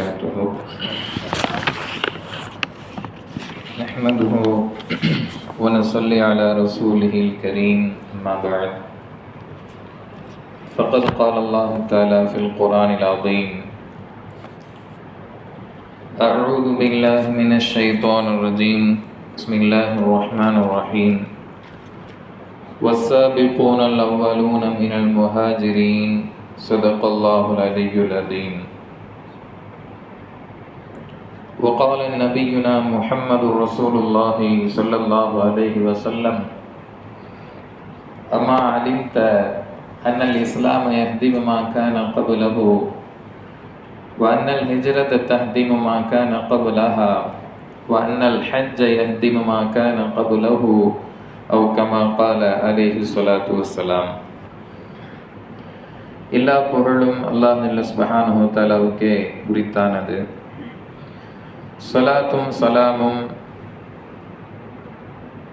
وبركاته. نحمده ونصلي على رسوله الكريم أما بعد. فقد قال الله تعالى في القرآن العظيم أعوذ بالله من الشيطان الرجيم. بسم الله الرحمن الرحيم. والسابقون الأولون من المهاجرين. صدق الله العلي العظيم. وقال نبينا محمد رسول الله صلى الله عليه وسلم أما علمت أن الإسلام يهدم ما كان قبله وأن الهجرة تهدم ما كان قبلها وأن الحج يهدم ما كان قبله أو كما قال عليه الصلاة والسلام எல்லா புகழும் அல்லாஹ் சுபஹானஹு தாலாவுக்கே உரித்தானது சலாத்தும் சலாமும்.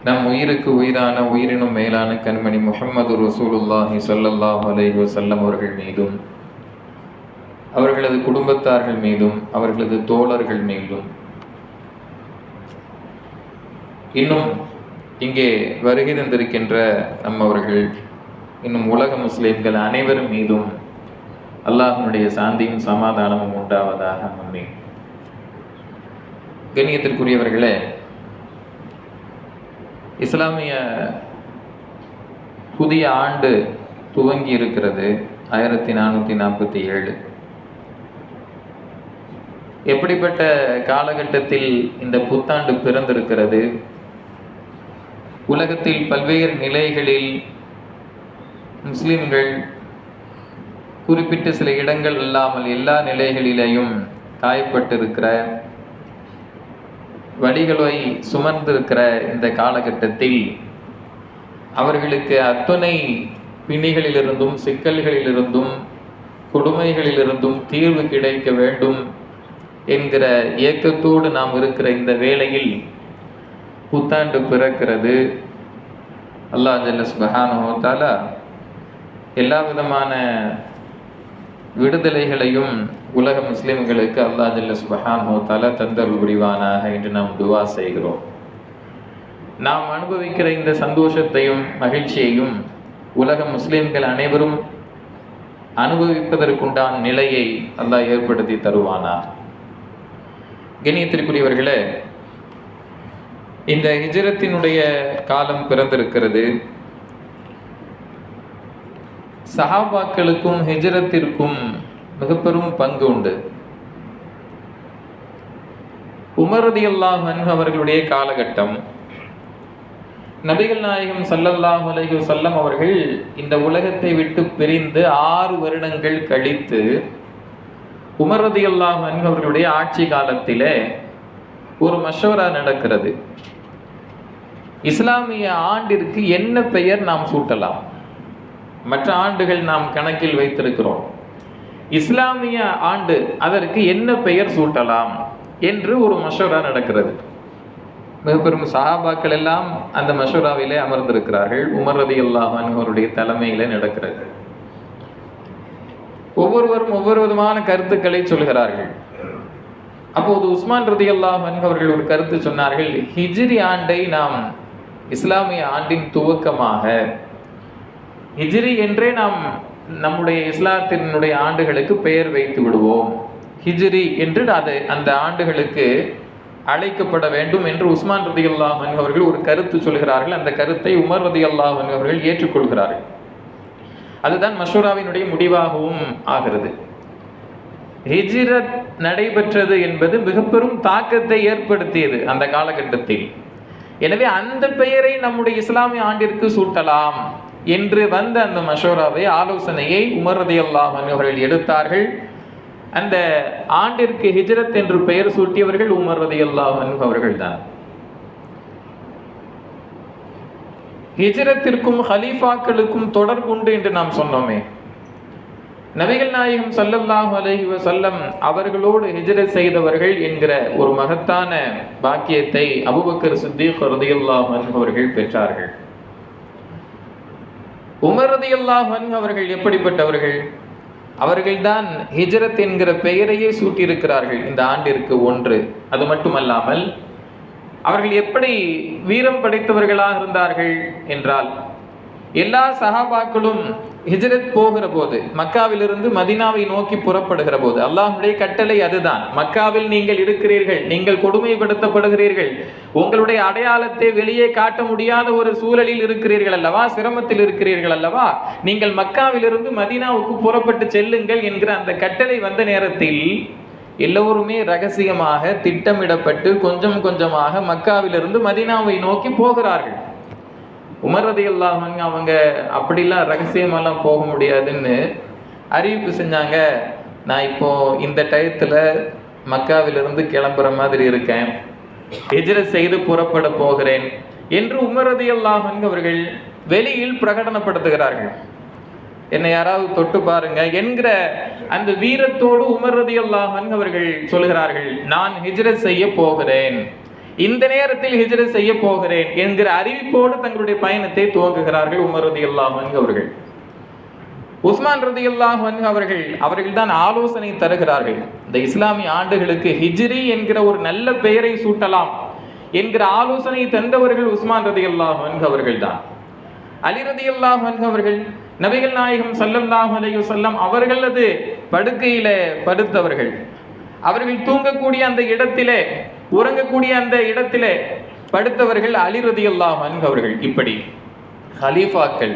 நம் உயிருக்கு உயிரான உயிரினும் மேலான கண்மணி முகமது ரசூலுல்லாஹி ஸல்லல்லாஹு அலைஹி வஸல்லம் அவர்கள் மீதும் அவர்களது குடும்பத்தார்கள் மீதும் அவர்களது தோழர்கள் மீதும். இன்னும் இங்கே வருகை தந்திருக்கின்ற நம்மவர்கள் இன்னும் உலக முஸ்லீம்கள் அனைவரும் மீதும் அல்லாஹனுடைய சாந்தியும் சமாதானமும் உண்டாவதாக அம்மேன் கண்ணியத்திற்குரியவர்களே இஸ்லாமிய புதிய ஆண்டு துவங்கி இருக்கிறது ஆயிரத்தி நானூற்றி நாற்பத்தி ஏழு. எப்படிப்பட்ட காலகட்டத்தில் இந்த புத்தாண்டு பிறந்திருக்கிறது? உலகத்தில் பல்வேறு நிலைகளில் முஸ்லிம்கள் குறிப்பிட்ட சில இடங்கள் இல்லாமல் எல்லா நிலைகளிலேயும் காயப்பட்டிருக்கிற வழிகளை சுமர்ந்திருக்கிற இந்த காலகட்டத்தில் அவர்களுக்கு அத்துணை பிணிகளிலிருந்தும் சிக்கல்களிலிருந்தும் கொடுமைகளிலிருந்தும் தீர்வு கிடைக்க வேண்டும் என்கிற இயக்கத்தோடு நாம் இருக்கிற இந்த வேளையில் புத்தாண்டு பிறக்கிறது. அல்லாஹ் ஜல்லஸ் பஹானோத்தாலா எல்லா விதமான விடுதலைகளையும் உலக முஸ்லிம்களுக்கு அல்லாஹ் ஜல்ல சுபஹான் ஹோத்தால தந்தருள் புரிவானாக என்று நாம் துவா செய்கிறோம். நாம் அனுபவிக்கிற இந்த சந்தோஷத்தையும் மகிழ்ச்சியையும் உலக முஸ்லிம்கள் அனைவரும் அனுபவிப்பதற்குண்டான நிலையை அல்லாஹ் ஏற்படுத்தி தருவானா? கணியத்திற்குரியவர்களே இந்த ஹிஜரத்தினுடைய காலம் பிறந்திருக்கிறது. சஹாபாக்களுக்கும் ஹிஜரத்திற்கும் மிகப்பெரும் பங்கு உண்டு. உமரதி அல்லாஹன் அவர்களுடைய காலகட்டம். நபிகள் நாயகம் சல்லல்லாஹ் அலஹி செல்லம் அவர்கள் இந்த உலகத்தை விட்டு பிரிந்து ஆறு வருடங்கள் கழித்து உமரதி அல்லாஹன் அவர்களுடைய ஆட்சி காலத்திலே ஒரு மஷவரா நடக்கிறது. இஸ்லாமிய ஆண்டிற்கு என்ன பெயர் நாம் சூட்டலாம்? மற்ற ஆண்டுகள் நாம் கணக்கில் வைத்திருக்கிறோம். இஸ்லாமிய ஆண்டு அதற்கு என்ன பெயர் சூட்டலாம் என்று ஒரு மஷோரா நடக்கிறது. மிகப்பெரும் சஹாபாக்கள் எல்லாம் அந்த மஷோராவிலே அமர்ந்திருக்கிறார்கள். உமர் ரதி அல்லாஹான் அவருடைய தலைமையிலே நடக்கிறது. ஒவ்வொருவரும் ஒவ்வொரு விதமான கருத்துக்களை சொல்கிறார்கள். அப்போது உஸ்மான் ரதி அல்லாஹன் அவர்கள் ஒரு கருத்து சொன்னார்கள் ஹிஜ்ரி ஆண்டை நாம் இஸ்லாமிய ஆண்டின் துவக்கமாக ஹிஜ்ரி என்றே நாம் நம்முடைய இஸ்லாத்தினுடைய ஆண்டுகளுக்கு பெயர் வைத்து விடுவோம். ஹிஜ்ரி என்று அது அந்த ஆண்டுகளுக்கு அழைக்கப்பட வேண்டும் என்று உஸ்மான் ரதி அல்லாஹன் அவர்கள் ஒரு கருத்து சொல்கிறார்கள். அந்த கருத்தை உமர் ரதி அல்லாஹன் அவர்கள் ஏற்றுக்கொள்கிறார்கள். அதுதான் மஷூராவினுடைய முடிவாகவும் ஆகிறது. ஹிஜ்ரத் நடைபெற்றது என்பது மிக பெரும் தாக்கத்தை ஏற்படுத்தியது அந்த காலகட்டத்தில். எனவே அந்த பெயரை நம்முடைய இஸ்லாமிய ஆண்டிற்கு சூட்டலாம். என்று வந்த அந்த மஷோராவை ஆலோசனையை உமர் ரதி அவர்கள் எடுத்தார்கள். அந்த ஆண்டிற்கு ஹிஜ்ரத் என்று பெயர் சூட்டியவர்கள் உமர் ரதி அவர்கள் தான் ஹிஜ்ரத்திற்கும் ஹலீஃபாக்களுக்கும் தொடர்புண்டு என்று நாம் சொன்னோமே. நபிகள் நாயகம் சல்லல்லாஹு அலஹி வசல்லம் அவர்களோடு ஹிஜ்ரத் செய்தவர்கள் என்கிற ஒரு மகத்தான பாக்கியத்தை அபூபக்கர் சித்திக் ரலியல்லாஹு அவர்கள் பெற்றார்கள். உமர் ரலியல்லாஹு அவர்கள் எப்படிப்பட்டவர்கள்? அவர்கள்தான் ஹிஜ்ரத் என்கிற பெயரையே சூட்டியிருக்கிறார்கள் இந்த ஆண்டிற்கு ஒன்று. அது மட்டுமல்லாமல் அவர்கள் எப்படி வீரம் படைத்தவர்களாக இருந்தார்கள் என்றால் எல்லா சஹாபாக்களும் ஹிஜ்ரத் போகிற போது மக்காவிலிருந்து மதினாவை நோக்கி புறப்படுகிற போது அல்லாஹுடைய கட்டளை அதுதான். மக்காவில் நீங்கள் இருக்கிறீர்கள் நீங்கள் கொடுமைப்படுத்தப்படுகிறீர்கள் உங்களுடைய அடையாளத்தை வெளியே காட்ட முடியாத ஒரு சூழலில் இருக்கிறீர்கள் அல்லவா சிரமத்தில் இருக்கிறீர்கள் அல்லவா நீங்கள் மக்காவிலிருந்து மதினாவுக்கு புறப்பட்டு செல்லுங்கள் என்கிற அந்த கட்டளை வந்த நேரத்தில் எல்லோருமே ரகசியமாக திட்டமிடப்பட்டு கொஞ்சம் கொஞ்சமாக மக்காவிலிருந்து மதினாவை நோக்கி போகிறார்கள். உமர் ரதியல்லாஹு அவங்க அப்படிலாம் ரகசியமெல்லாம் போக முடியாதுன்னு அறிவிப்பு செஞ்சாங்க. நான் இப்போ இந்த டயத்தில் மக்காவிலிருந்து கிளம்புற மாதிரி இருக்கேன். எஜிர செய்து புறப்பட போகிறேன் என்று உமர் ரதியல்லாஹு அவர்கள் வெளியில் பிரகடனப்படுத்துகிறார்கள். என்னை யாராவது தொட்டு பாருங்க என்கிற அந்த வீரத்தோடு உமர் ரதியல்லாஹு அவர்கள் சொல்கிறார்கள் நான் ஹிஜ்ரத் செய்ய போகிறேன். இந்த நேரத்தில் ஹிஜ்ரத் செய்ய போகிறேன் என்கிற அறிவிப்போடு தங்களுடைய பயணத்தை துவங்குகிறார்கள் உமர் ரதியல்லாஹு அன்ஹு அவர்கள். உஸ்மான் ரதியல்லாஹு அன்ஹு அவர்கள் அவர்கள் தான் ஆலோசனை தருகிறார்கள். இந்த இஸ்லாமிய ஆண்டுகளுக்கு ஹிஜ்ரி என்கிற ஒரு நல்ல பெயரை சூட்டலாம் என்கிற ஆலோசனை தந்தவர்கள் உஸ்மான் ரதியல்லாஹு அன்ஹு அவர்கள் தான் அலி ரதி அன்ஹு அவர்கள் நபிகள் நாயகம் ஸல்லல்லாஹு அலையு செல்லம் அவர்களது படுக்கையில படுத்தவர்கள். அவர்கள் தூங்கக்கூடிய அந்த இடத்திலே உறங்கக்கூடிய அந்த இடத்திலே படுத்தவர்கள் அலி ரதியல்லாஹு அவர்கள். இப்படி ஹலீஃபாக்கள்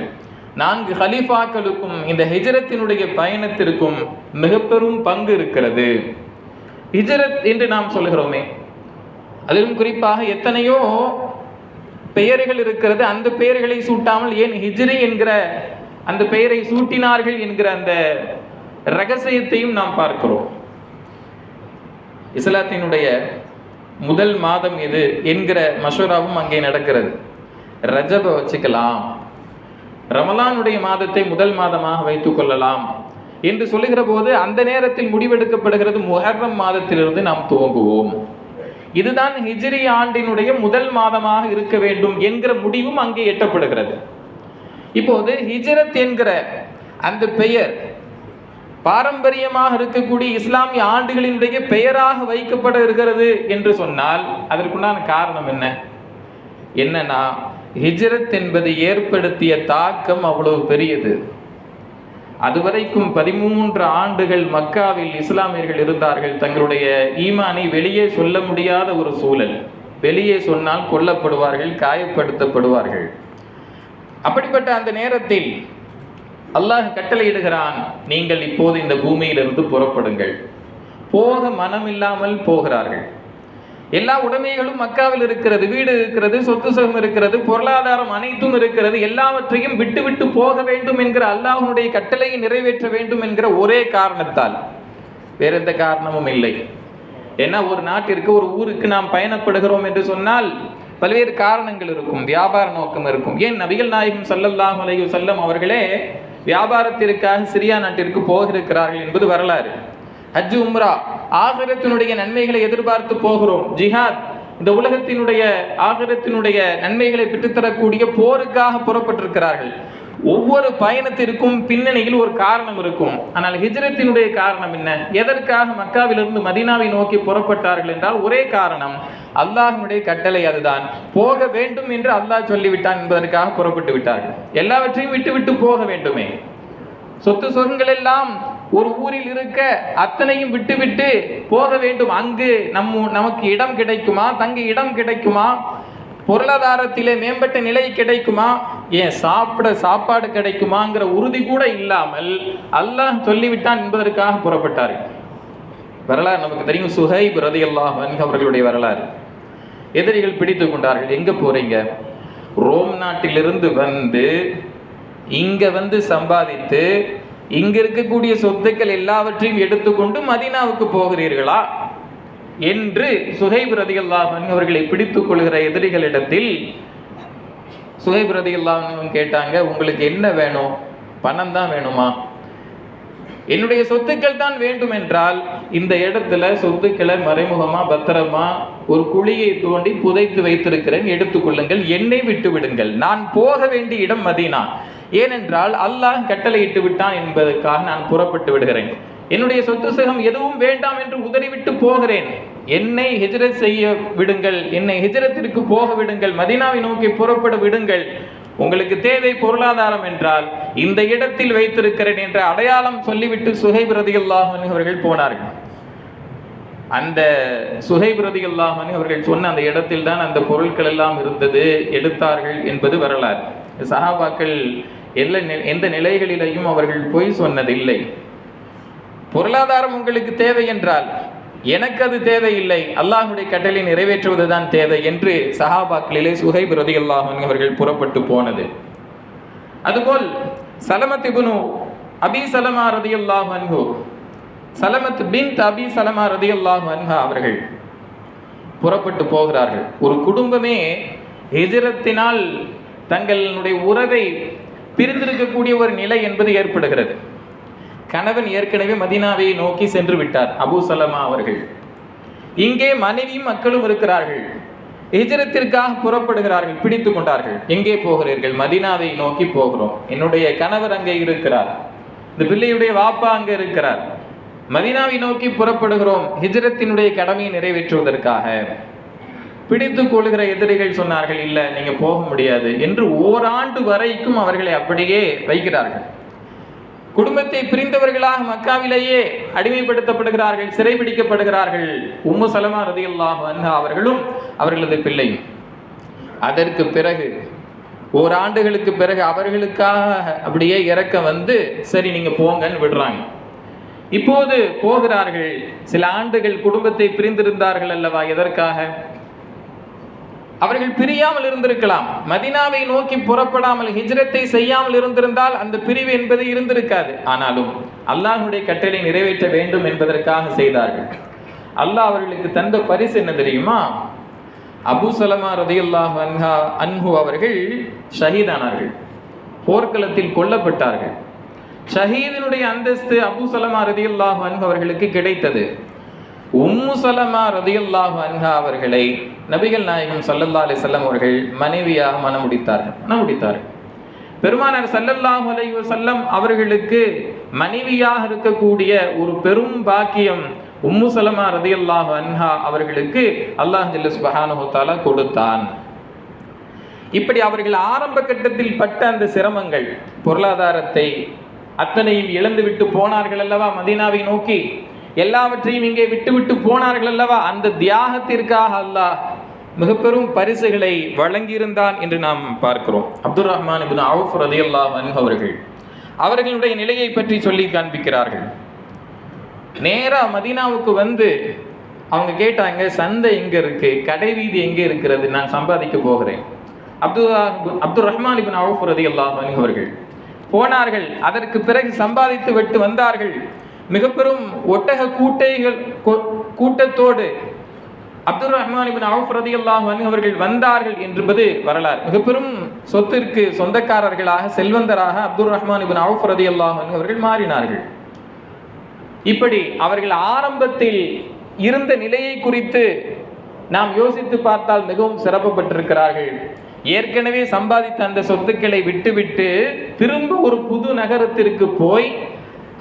நான்கு ஹலீஃபாக்களுக்கும் இந்த ஹிஜரத்தினுடைய பயணத்திற்கும் மிக பெரும் பங்கு இருக்கிறது. ஹிஜரத் என்று நாம் சொல்கிறோமே அதிலும் குறிப்பாக எத்தனையோ பெயர்கள் இருக்கிறது. அந்த பெயர்களை சூட்டாமல் ஏன் ஹிஜ்ரி என்கிற அந்த பெயரை சூட்டினார்கள் என்கிற அந்த ரகசியத்தையும் நாம் பார்க்கிறோம். இஸ்லாத்தினுடைய முதல் மாதம் இது என்கிற மஷூராவும் அங்கே நடக்கிறது. ரஜப வச்சுக்கலாம். ரமலானுடைய மாதத்தை முதல் மாதமாக வைத்துக் கொள்ளலாம். என்று சொல்லுகிற போது அந்த நேரத்தில் முடிவெடுக்கப்படுகிறது முஹர்ரம் மாதத்திலிருந்து நாம் துவங்குவோம். இதுதான் ஹிஜ்ரி ஆண்டினுடைய முதல் மாதமாக இருக்க வேண்டும் என்கிற முடிவும் அங்கே எட்டப்படுகிறது. இப்போது ஹிஜ்ரத் என்கிற அந்த பெயர் பாரம்பரியமாக இருக்கக்கூடிய இஸ்லாமிய ஆண்டுகளினுடைய பெயராக வைக்கப்பட இருக்கிறது என்று சொன்னால் அதற்குண்டான காரணம் என்ன? என்னன்னா ஹிஜ்ரத் என்பது ஏற்படுத்திய தாக்கம் அவ்வளவு பெரியது. அதுவரைக்கும் பதிமூன்று ஆண்டுகள் மக்காவில் இஸ்லாமியர்கள் இருந்தார்கள். தங்களுடைய ஈமானை வெளியே சொல்ல முடியாத ஒரு சூழல். வெளியே சொன்னால் கொல்லப்படுவார்கள் காயப்படுத்தப்படுவார்கள். அப்படிப்பட்ட அந்த நேரத்தில் அல்லாஹ் கட்டளையிடுகிறான் நீங்கள் இப்போது இந்த பூமியிலிருந்து புறப்படுங்கள். போக மனம் இல்லாமல் போகிறார்கள். எல்லா உடைமைகளும் மக்காவில் இருக்கிறது வீடு இருக்கிறது சொத்து சுகம் இருக்கிறது பொருளாதாரம் அனைத்தும் இருக்கிறது எல்லாவற்றையும் விட்டு விட்டு போக வேண்டும் என்கிற அல்லாஹனுடைய கட்டளையை நிறைவேற்ற வேண்டும் என்கிற ஒரே காரணத்தால். வேற எந்த காரணமும் இல்லை. ஏன்னா ஒரு நாட்டிற்கு ஒரு ஊருக்கு நாம் பயணப்படுகிறோம் என்று சொன்னால் பல்வேறு காரணங்கள் இருக்கும் வியாபார நோக்கம் இருக்கும். ஏன் நபிகள் நாயகம் சல்லல்லாஹ் அலைஹி வஸல்லம் அவர்களே வியாபாரத்திற்காக சிரியா நாட்டிற்கு போகிருக்கிறார்கள் என்பது வரலாறு. ஹஜ் உம்ரா ஆகிரத்தினுடைய நன்மைகளை எதிர்பார்த்து போகிறோம். ஜிஹாத் இந்த உலகத்தினுடைய ஆகிரத்தினுடைய நன்மைகளை பெற்றுத்தரக்கூடிய போருக்காக புறப்பட்டிருக்கிறார்கள். ஒவ்வொரு பயணத்திற்கும் பின்னணியில் ஒரு காரணம் இருக்கும். ஆனால் ஹிஜ்ரத்தினுடைய காரணம் என்ன? எதற்காக மக்காவிலிருந்து மதினாவை நோக்கி புறப்பட்டார்கள் என்றால் ஒரே காரணம் அல்லாஹினுடைய கட்டளை அதுதான். போக வேண்டும் என்று அல்லாஹ் சொல்லிவிட்டான் என்பதற்காக புறப்பட்டு விட்டார்கள். எல்லாவற்றையும் விட்டு விட்டு போக வேண்டுமே. சொத்து சொகங்கள் எல்லாம் ஒரு ஊரில் இருக்க அத்தனையும் விட்டுவிட்டு போக வேண்டும். அங்கு நம்ம நமக்கு இடம் கிடைக்குமா? தங்கு இடம் கிடைக்குமா? பொருளாதாரத்திலே மேம்பட்ட நிலை கிடைக்குமா? ஏன் சாப்பிட சாப்பாடு கிடைக்குமாங்கிற உறுதி கூட இல்லாமல் அல்லாஹ் சொல்லிவிட்டான் என்பதற்காக புறப்பட்டார்கள் வரலாறு நமக்கு தெரியும். சுஹைப் ரதியல்லாஹ் அல்லாஹ் அவர்களுடைய வரலாறு. எதிரிகள் பிடித்து கொண்டார்கள். எங்க போறீங்க? ரோம் நாட்டிலிருந்து வந்து இங்க வந்து சம்பாதித்து இங்க இருக்கக்கூடிய சொத்துக்கள் எல்லாவற்றையும் எடுத்துக்கொண்டு மதீனாவுக்கு போகிறீர்களா? என்று சுஹைப் ரதியல்லாஹ் அல்லாஹ் அவர்களை பிடித்துக் கொள்கிற எதிரிகளிடத்தில் சுகை ரதியல்லாஹ் அன்ஹு கேட்டாங்க உங்களுக்கு என்ன வேணும்? பணம் தான் வேணுமா? என்னுடைய சொத்துக்கள் தான் வேண்டும் என்றால் இந்த இடத்துல சொத்துக்களை மறைமுகமா பத்திரமா ஒரு குழியை தோண்டி புதைத்து வைத்திருக்கிறேன். எடுத்துக்கொள்ளுங்கள் என்னை விட்டு விடுங்கள். நான் போக வேண்டிய இடம் மதீனா. ஏனென்றால் அல்லாஹ் கட்டளையிட்டு விட்டான் என்பதற்காக நான் புறப்பட்டு விடுகிறேன். என்னுடைய சொத்து சுகம் எதுவும் வேண்டாம் என்று உதறிவிட்டு போகிறேன். என்னை ஹிஜரத் செய்ய விடுங்கள் என்னை ஹிஜரத்திற்கு போக விடுங்கள் மதீனாவை நோக்கி புறப்பட விடுங்கள். உங்களுக்கு தேவை பொருளாதாரம் என்றால் இந்த இடத்தில் வைத்திருக்கிறேன் என்ற அடையாளம் சொல்லிவிட்டு சுகை ரதியுல்லாஹ் அவர்கள் போனார்கள். அந்த சுகை ரதியுல்லாஹ் அவர்கள் சொன்ன அந்த இடத்தில் தான் அந்த பொருட்கள் எல்லாம் இருந்தது எடுத்தார்கள் என்பது வரலாறு. சஹாபாக்கள் எல்லா எந்த நிலைகளிலையும் அவர்கள் பொய் சொன்னதில்லை. பொருளாதாரம் உங்களுக்கு தேவை என்றால் எனக்கு அது தேவையில்லை. அல்லாஹுடைய கட்டளை நிறைவேற்றுவதுதான் தேவை என்று சஹாபாக்களிலே சுஹைப் ரதியுல்லாஹ் அவர்கள் புறப்பட்டு போனது. அதுபோல் சலமத் இப்னு அபி சலமா ரதி அன்ஹு சலமத் பின் அபி சலமா ரதி அன்ஹா அவர்கள் புறப்பட்டு போகிறார்கள். ஒரு குடும்பமே எதிரத்தினால் தங்களுடைய உறவை பிரிந்திருக்கக்கூடிய ஒரு நிலை என்பது ஏற்படுகிறது. கணவன் ஏற்கனவே மதீனாவை நோக்கி சென்று விட்டார் அபூ சலமா அவர்கள். இங்கே மனைவியும் மக்களும் இருக்கிறார்கள். ஹிஜரத்திற்காக புறப்படுகிறார்கள் பிடித்து கொண்டார்கள். எங்கே போகிறீர்கள்? மதீனாவை நோக்கி போகிறோம். என்னுடைய கணவர் அங்கே இருக்கிறார். இந்த பிள்ளையுடைய வாப்பா அங்கே இருக்கிறார். மதீனாவை நோக்கி புறப்படுகிறோம். ஹிஜரத்தினுடைய கடமையை நிறைவேற்றுவதற்காக. பிடித்து கொள்கிற எதிரிகள் சொன்னார்கள் இல்லை நீங்க போக முடியாது என்று ஓராண்டு வரைக்கும் அவர்களை அப்படியே வைக்கிறார்கள். குடும்பத்தை பிரிந்தவர்களாக மக்காவிலேயே அடிமைப்படுத்தப்படுகிறார்கள் சிறைபிடிக்கப்படுகிறார்கள். உம்மு சலமா ரதியல்லாஹு அவர்களும் அவர்களது பிள்ளையும். அதற்கு பிறகு ஓராண்டுகளுக்கு பிறகு அவர்களுக்காக அப்படியே இறக்க வந்து சரி நீங்க போங்கன்னு விடுறாங்க. இப்போது போகிறார்கள். சில ஆண்டுகள் குடும்பத்தை பிரிந்திருந்தார்கள் அல்லவா எதற்காக? அவர்கள் பிரியாமல் இருந்திருக்கலாம். மதினாவை நோக்கி புறப்படாமல் ஹிஜ்ரத்தை செய்யாமல் இருந்திருந்தால் அந்த பிரிவு என்பது இருந்திருக்காது. ஆனாலும் அல்லாஹுடைய கட்டளை நிறைவேற்ற வேண்டும் என்பதற்காக செய்தார்கள். அல்லாஹ் அவர்களுக்கு தந்த பரிசு என்ன தெரியுமா? அபு சலமா ரதியுல்லாஹ் அன்ஹா அன்ஹு அவர்கள் ஷஹீதானார்கள். போர்க்களத்தில் கொல்லப்பட்டார்கள். ஷஹீதினுடைய அந்தஸ்து அபு சலமா ரதியுல்லாஹ் அன்ஹு அவர்களுக்கு கிடைத்தது. உம்மு சலமா அன்ஹா அவர்களை நபிகள் நாயகம் சல்லல்லா அலி செல்லம் அவர்கள் மனைவியாக மணமுடித்தார்கள் மணமுடித்தார்கள் பெருமானார் சல்லல்லாஹ் அலைஹி செல்லம் அவர்களுக்கு மனைவியாக இருக்கக்கூடிய ஒரு பெரும் பாக்கியம் உம்மு சலமா ரதியுல்லாஹு அன்ஹா அவர்களுக்கு அல்லாஹ் ஜல்ல கொடுத்தான். இப்படி அவர்கள் ஆரம்ப கட்டத்தில் பட்ட அந்த சிரமங்கள் பொருளாதாரத்தை அத்தனையும் இழந்து விட்டு போனார்கள் அல்லவா மதீனாவை நோக்கி? எல்லாவற்றையும் இங்கே விட்டு விட்டு போனார்கள் அல்லவா? அந்த தியாகத்திற்காக அல்லாஹ் மிகப்பெரும் பரிசுகளை வழங்கியிருந்தான் என்று நாம் பார்க்கிறோம். அப்துல் ரஹ்மான் இப்னு அவுஃப் ரலியல்லாஹு அல்லாஹன் அவர்கள் அவர்களுடைய நிலையை பற்றி சொல்லி காண்பிக்கிறார்கள். நேராக மதீனாவுக்கு வந்து அவங்க கேட்டாங்க சந்தை எங்க இருக்கு? கடை வீதி எங்கே இருக்கிறது? நான் சம்பாதிக்க போகிறேன். Abdul Abdul Rahman Ibn Awf ரதி அல்லாஹ் அவர்கள் போனார்கள். அதற்கு பிறகு சம்பாதித்து விட்டு வந்தார்கள். மிக பெரும் ஒட்டக கூட்டைகள் கூட்டத்தோடு அப்துல் ரஹ்மான் இபின் அவுஃப் ரதி அல்லாஹ் அவர்கள் வந்தார்கள் என்பது வரலாறு. மிக பெரும் சொத்திற்கு சொந்தக்காரர்களாக செல்வந்தராக அப்துல் ரஹ்மான் இபின் அவுஃப் ரதி அல்லாஹ் அவர்கள் மாறினார்கள். இப்படி அவர்கள் ஆரம்பத்தில் இருந்த நிலையை குறித்து நாம் யோசித்து பார்த்தால் மிகவும் சிறப்பப்பட்டிருக்கிறார்கள் ஏற்கனவே சம்பாதித்த அந்த சொத்துக்களை விட்டுவிட்டு திரும்ப ஒரு புது நகரத்திற்கு போய்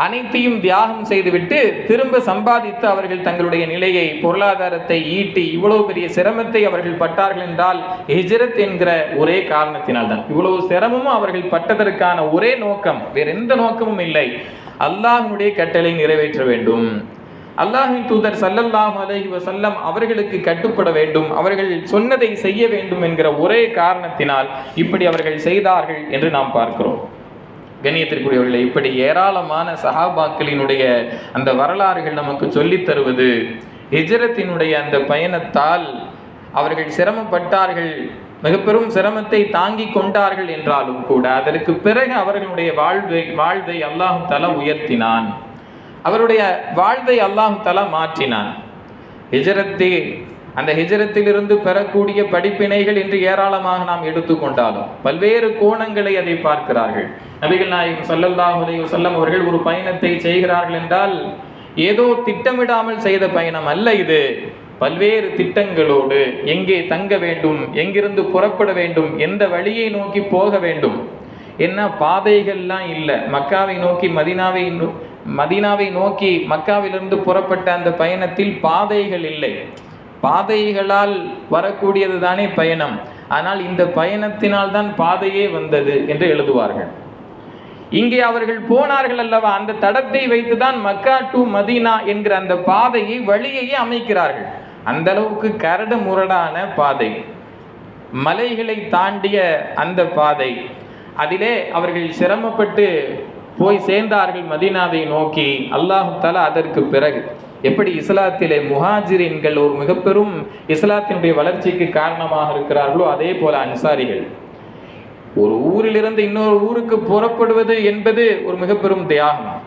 அனைத்தையும் தியாகம் செய்துவிட்டு திரும்ப சம்பாதித்து அவர்கள் தங்களுடைய நிலையை பொருளாதாரத்தை ஈட்டி இவ்வளவு பெரிய சிரமத்தை அவர்கள் பட்டார்கள் என்றால் ஹிஜ்ரத் என்கிற ஒரே காரணத்தினால் தான் இவ்வளவு சிரமமும் அவர்கள் பட்டதற்கான ஒரே நோக்கம் வேற எந்த நோக்கமும் இல்லை. அல்லாஹ்வுடைய கட்டளை நிறைவேற்ற வேண்டும். அல்லாஹின் தூதர் சல்லல்லாஹ் அலஹி வசல்லம் அவர்களுக்கு கட்டுப்பட வேண்டும் அவர்கள் சொன்னதை செய்ய வேண்டும் என்கிற ஒரே காரணத்தினால் இப்படி அவர்கள் செய்தார்கள் என்று நாம் பார்க்கிறோம். கண்ணியத்திற்குரியவர்களை இப்படி ஏராளமான சஹாபாக்களினுடைய அந்த வரலாறுகள் நமக்கு சொல்லித் தருவது ஹிஜரத்தினுடைய அந்த பயணத்தால் அவர்கள் சிரமப்பட்டார்கள் மிக பெரும் சிரமத்தை தாங்கி கொண்டார்கள் என்றாலும் கூட அதற்கு பிறகு அவர்களுடைய வாழ்வை வாழ்வை அல்லாஹ் தலா உயர்த்தினான். அவருடைய வாழ்வை அல்லாஹ் தலா மாற்றினான். ஹிஜரத்தை அந்த ஹிஜரத்திலிருந்து பெறக்கூடிய படிப்பினைகள் என்று ஏராளமாக நாம் எடுத்துக்கொண்டாலும் பல்வேறு கோணங்களை அதை பார்க்கிறார்கள். நபிகள் நாயகம் ஸல்லல்லாஹு அலைஹி அவர்கள் ஒரு பயணத்தை செய்கிறார்கள் என்றால் ஏதோ திட்டமிடாமல் செய்த பயணம் அல்ல இது. பல்வேறு திட்டங்களோடு எங்கே தங்க வேண்டும் எங்கிருந்து புறப்பட வேண்டும் எந்த வழியை நோக்கி போக வேண்டும் என்ன பாதைகள்லாம் இல்லை. மக்காவை நோக்கி மதினாவை நோ- மதீனாவை நோக்கி மக்காவிலிருந்து புறப்பட்ட அந்த பயணத்தில் பாதைகள் இல்லை. பாதைகளால் வரக்கூடியது தானே பயணம். ஆனால் இந்த பயணத்தினால் தான் பாதையே வந்தது என்று எழுதுவார்கள். இங்கே அவர்கள் போனார்கள் அல்லவா? அந்த தடத்தை வைத்துதான் மக்கா டு மதீனா என்கிற அந்த பாதையை வழியையே அமைக்கிறார்கள். அந்த அளவுக்கு கரடு முரடான பாதை. மலைகளை தாண்டிய அந்த பாதை. அதிலே அவர்கள் சிரமப்பட்டு போய் சேர்ந்தார்கள் மதீனாவை நோக்கி. அல்லாஹு தலா அதற்கு பிறகு எப்படி இஸ்லாத்திலே முஹாஜிரின்கள் ஒரு மிக பெரும் இஸ்லாத்தினுடைய வளர்ச்சிக்கு காரணமாக இருக்கிறார்களோ அதே போல அன்சாரிகள். ஒரு ஊரிலிருந்து இன்னொரு ஊருக்கு புறப்படுவது என்பது ஒரு மிக பெரும் தியாகம்.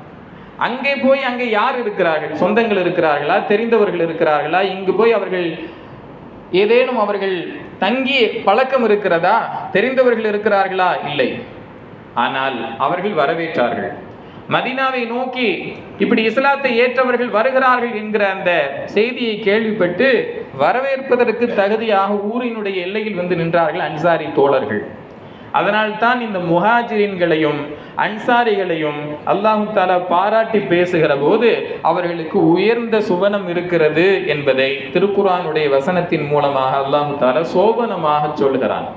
அங்கே போய் அங்கே யார் இருக்கிறார்கள்? சொந்தங்கள் இருக்கிறார்களா? தெரிந்தவர்கள் இருக்கிறார்களா? இங்கு போய் அவர்கள் ஏதேனும் அவர்கள் தங்கி பழக்கம் இருக்கிறதா? தெரிந்தவர்கள் இருக்கிறார்களா? இல்லை. ஆனால் அவர்கள் வரவேற்றார்கள். மதீனாவை நோக்கி இப்படி இஸ்லாத்தை ஏற்றவர்கள் வருகிறார்கள் என்கிற அந்த செய்தியை கேள்விப்பட்டு வரவேற்பதற்கு தகுதியாக ஊரினுடைய எல்லையில் வந்து நின்றார்கள் அன்சாரி தோழர்கள். அதனால்தான் இந்த முஹாஜிரின்களையும் அன்சாரிகளையும் அல்லாஹு தாலா பாராட்டி பேசுகிற போது அவர்களுக்கு உயர்ந்த சுவனம் இருக்கிறது என்பதை திருக்குரானுடைய வசனத்தின் மூலமாக அல்லாஹு தாலா சோபனமாக சொல்கிறான்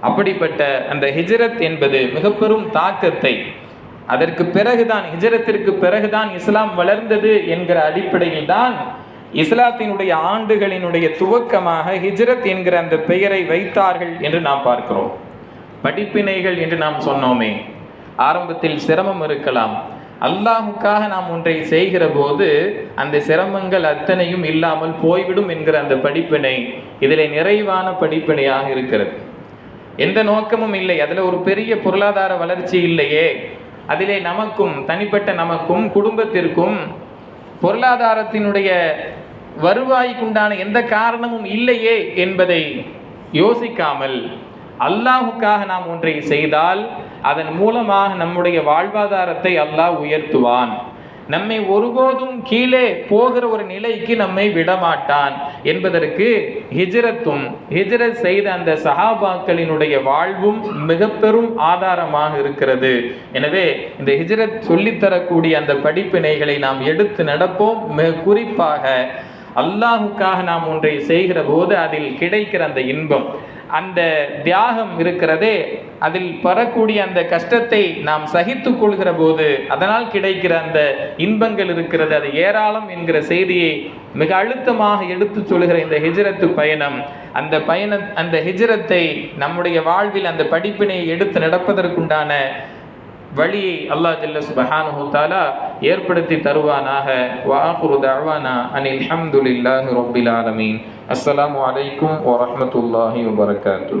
அப்படிப்பட்ட அந்த ஹிஜ்ரத் என்பது மிக பெரும் தாக்கத்தை அதற்கு பிறகுதான் ஹிஜரத்திற்கு பிறகுதான் இஸ்லாம் வளர்ந்தது என்கிற அடிப்படையில் தான் இஸ்லாத்தினுடைய ஆண்டுகளினுடைய துவக்கமாக ஹிஜ்ரத் என்கிற அந்த பெயரை வைத்தார்கள் என்று நாம் பார்க்கிறோம். படிப்பினைகள் என்று நாம் சொன்னோமே ஆரம்பத்தில் சிரமம் இருக்கலாம். அல்லாஹுக்காக நாம் ஒன்றை செய்கிற போது அந்த சிரமங்கள் அத்தனையும் இல்லாமல் போய்விடும் என்கிற அந்த படிப்பினை இதில் நிறைவான படிப்பினையாக இருக்கிறது. எந்த நோக்கமும் இல்லை அதில் ஒரு பெரிய பொருளாதார வளர்ச்சி இல்லையே. அதிலே நமக்கும் தனிப்பட்ட நமக்கும் குடும்பத்திற்கும் பொருளாதாரத்தினுடைய வருவாய்க்குண்டான எந்த காரணமும் இல்லையே என்பதை யோசிக்காமல் அல்லாஹுக்காக நாம் ஒன்றை செய்தால் அதன் மூலமாக நம்முடைய வாழ்வாதாரத்தை அல்லாஹ் உயர்த்துவான். நம்மை ஒருபோதும் கீழே போகிற ஒரு நிலைக்கு நம்மை விடமாட்டான். என்பதற்கு ஹிஜ்ரத்தும் ஹிஜ்ரத் செய்த அந்த சஹாபாக்களினுடைய வாழ்வும் மிக பெரும் ஆதாரமாக இருக்கிறது. எனவே இந்த ஹிஜ்ரத் சொல்லித்தரக்கூடிய அந்த படிப்பினைகளை நாம் எடுத்து நடப்போம். மிக குறிப்பாக அல்லாஹுக்காக நாம் ஒன்றை செய்கிற போது அதில் கிடைக்கிற அந்த இன்பம் அந்த தியாகம் இருக்கிறதே அதில் பெறக்கூடிய அந்த கஷ்டத்தை நாம் சகித்துக் கொள்கிற போது அதனால் கிடைக்கிற அந்த இன்பங்கள் இருக்கிறது. அது ஏராளம் என்கிற செய்தியை மிக அழுத்தமாக எடுத்து சொல்கிற இந்த ஹிஜரத்து பயணம். அந்த பயண அந்த ஹிஜரத்தை நம்முடைய வாழ்வில் அந்த படிப்பினை எடுத்து நடப்பதற்குண்டான வழியை அல்லாஹ் ஜல்ல சுபஹானஹு ஏற்படுத்தி தருவானாக. வாஹுரு தஅவானா அனில் ஹம்துலில்லாஹி ரப்பில் ஆலமீன். அஸ்ஸலாமு அலைக்கும் வரமத்துல்லாஹி வபரகாத்து